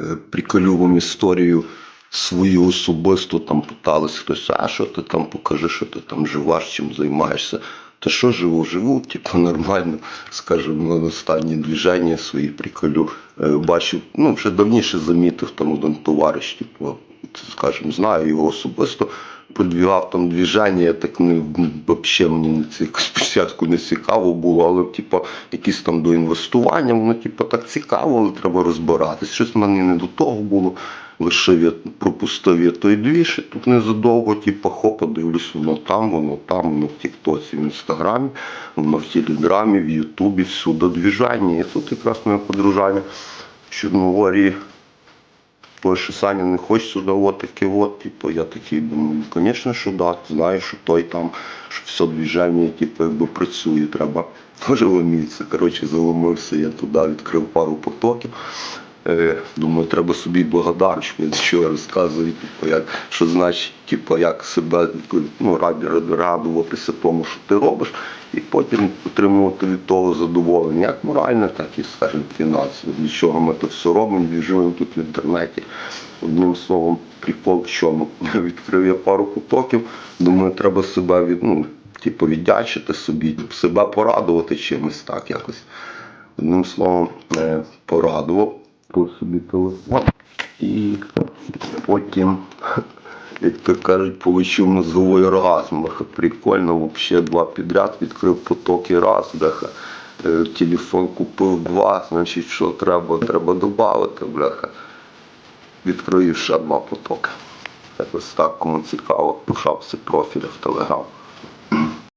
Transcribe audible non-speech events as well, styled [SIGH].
е, історію свою особисту, там питались хтось, а що ти там покажи, що ти там живеш, чим займаєшся. Та що живу, живу, типу [LAUGHS] нормально, скажімо, на останні движення свої приколю. Е, Бачив, ну вже давніше замітив там один товариш, типу, скажімо, знаю його особисто, продвігав там движення, я так не взагалі мені не [LAUGHS] спочатку не цікаво було, але типу, якісь там до інвестування, воно типу, так цікаво, але треба розбиратись. Щось мене не до того було. Лишив я пропустив я той двіж, і тут незадовго, типу, хопа, дивлюсь, воно там, воно там, воно в Тіктоці, в Інстаграмі, воно в Телеграмі, в Ютубі, всюди двіжання. І тут якраз моє подружання в Чорногорії Бо що Саня не хоче сюди, от таке от, типу, я такий думаю, звісно, що да, знаю, що той там, що все движення, типу, якби працює, треба [LAUGHS] теж ломитися. Коротше, заломився я туди, відкрив пару потоків. Е, думаю, треба собі благодарочку, що розказую, типу, як, що значить, типу, як себе ну, радуватися тому, що ти робиш, і потім отримувати від того задоволення, як моральне, так і скажімо, фінансове. Для чого ми це все робимо, біжимо тут в інтернеті. Одним словом, прикол в чому. [LAUGHS] Відкрив я пару потоків, думаю, треба себе від, ну, типу, віддячити собі, себе порадувати чимось так якось. Одним словом, е, порадував по собі телефон. І потім, як то кажуть, получив мозговий оргазм. Прикольно, взагалі два підряд відкрив потоки раз, бляха. Е, Телефон купив два, значить, що треба, треба додати, бляха. Відкрию ще два потоки. Якось так, кому цікаво, пишався профілі в Телеграм.